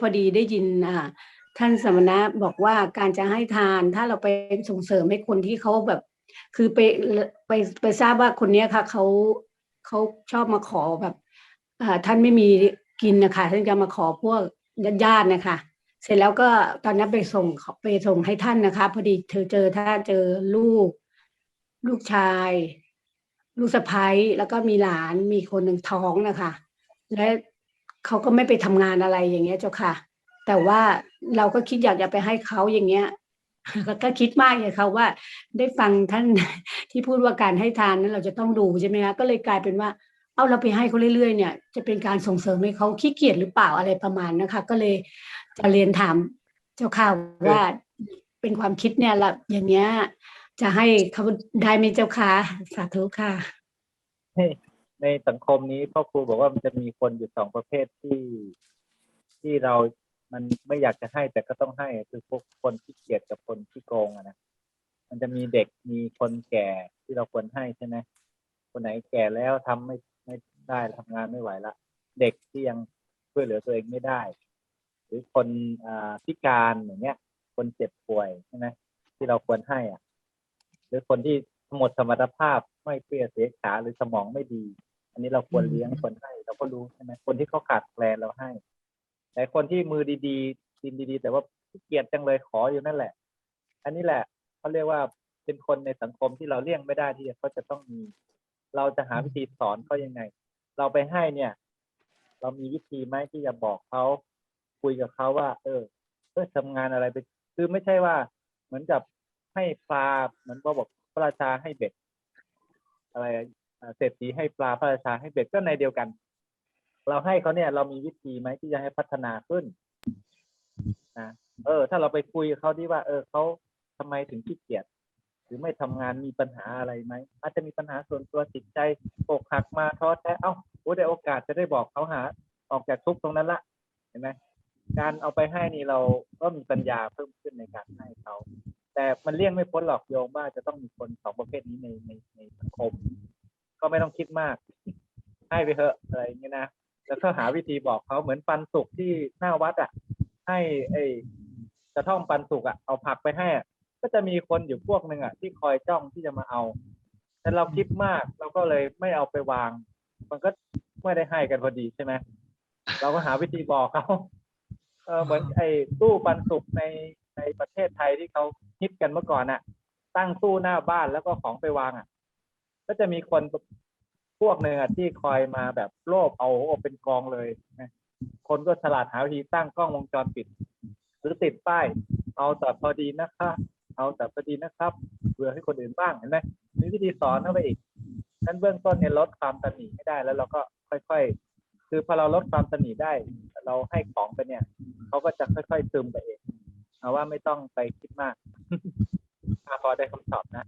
พอดีได้ยินอ่าท่านสมณะบอกว่าการจะให้ทานถ้าเราไปส่งเสริมให้คนที่เขาแบบ คือไปไปไปทราบว่าคนเนี้ยค่ะเขาเขาชอบมาขอแบบท่านไม่มีกินนะคะท่านจะมาขอพวกญาติๆนะคะ เสร็จแล้วก็ตอนนั้นไปส่งไปส่งให้ท่านนะคะ พอดีเธอเจอถ้าเจอลูก ลูกชาย ลูกสะพ้ยแล้วก็มีหลานมีคนหนึ่งท้องนะคะ และ เขาก็ไม่ไปทำงานอะไรอย่างเงี้ยเจ้าค่ะ แต่ว่าเราก็คิดอยากจะไปให้เขาอย่างเงี้ยก็คิดมากเลยค่ะว่า ได้ฟังท่านที่พูดว่าการให้ทานนั้นเราจะต้องดูใช่ไหมคะก็เลยกลายเป็นว่า เอาเราไปให้เขาเรื่อยๆเนี่ย จะเป็นการส่งเสริมให้เขาขี้เกียจหรือเปล่าอะไรประมาณนะคะ ก็เลยจะเรียนถามเจ้าค่ะว่าเป็นความคิดเนี่ยละอย่างเงี้ยจะให้เขาได้ไหมเจ้าค่ะสาธุค่ะ ในสังคมนี้พ่อครูบอกว่ามันจะมีคนอยู่สองประเภทที่ที่เรา มันไม่อยากจะให้แต่ก็ต้องให้คือพวกคนที่เกียจกับคนที่โกงอะนะมันจะมีเด็กมีคนแก่ที่เราควรให้ใช่ไหมคนไหนแก่แล้วทำไม่ไม่ได้ทำงานไม่ไหวละ เด็กที่ยังช่วยเหลือตัวเองไม่ได้ หรือคนอ่าพิการอย่างเงี้ย คนเจ็บป่วยใช่ไหมที่เราควรให้อะ หรือคนที่ หมดสมรรถภาพไม่เปรี้ยเสียขาหรือสมองไม่ดี อันนี้เราควรเลี้ยงควรให้เราก็รู้ใช่ไหมคนที่เขาขาดแคลนเราให้ แต่คนที่มือดีๆกินดีๆ แต่ว่าเกียจจังเลยขออยู่นั่นแหละ อันนี้แหละเขาเรียกว่าเป็นคนในสังคมที่เราเลี่ยงไม่ได้ที่เขาจะต้องมี เราจะหาวิธีสอนเขายังไง เราไปให้เนี่ย เรามีวิธีไหมที่จะบอกเขาคุยกับเขาว่า เออเออทำงานอะไรไป คือไม่ใช่ว่าเหมือนกับให้ปลาเหมือนก็บอก พระราชาให้เบ็ด อะไรเศรษฐีให้ปลาพระราชาให้เบ็ดก็ในเดียวกัน เราให้เขาเนี่ย เรามีวิธีไหมที่จะให้พัฒนาขึ้นนะเออ ถ้าเราไปคุยเขาที่ว่า เออเขาทำไมถึงขี้เกียจหรือไม่ทำงานมีปัญหาอะไรไหมอาจจะมีปัญหาส่วนตัวจิตใจอกหักมาท้อแท้เอ้าโอ้ได้โอกาสจะได้บอกเขาหา ออกจากทุกตรงนั้นละเห็นไหมการเอาไปให้นี่เราก็มีปัญญาเพิ่มขึ้นในการให้เขา แต่มันเลี่ยงไม่พ้นหรอกโยมว่าจะต้องมีคนสองประเภทนี้ในในในสังคม ก็ไม่ต้องคิดมาก ให้ไปเถอะอะไรเงี้ยนะแล้วก็หาวิธีบอกเขาเหมือนปันสุกที่หน้าวัดอะ ให้ไอ้กระท่อมปันสุกอะเอาผักไปให้อะก็จะมีคนอยู่พวกหนึ่งอะที่คอยจ้องที่จะมาเอา แต่เราคิดมากเราก็เลยไม่เอาไปวาง มันก็ไม่ได้ให้กันพอดีใช่ไหมเราก็หาวิธีบอกเขาเออเหมือนไอ้ตู้ปันสุกใน ในประเทศไทยที่เขาฮิตกันเมื่อก่อนอะ ตั้งตู้หน้าบ้านแล้วก็ของไปวางอะ ก็จะมีคนพวกหนึ่งอะที่คอยมาแบบโลภเอาโอ้เป็นกองเลยนะคนก็ฉลาดหาวิธีตั้งกล้องวงจรปิด หรือติดป้าย เอาแต่พอดีนะคะเอาแต่พอดีนะครับเพื่อให้คนอื่นบ้างเห็นไหมมีวิธีสอนเข้าไปอีกนั้นเบื้องต้นเนี่ยลดความตระหนีให้ได้แล้วเราก็ค่อยๆ คือพอเราลดความตระหนีได้ เราให้ของไปเนี่ยเขาก็จะค่อยๆซึมไปเอง ต้องไปคิดมากพอได้คำตอบนะ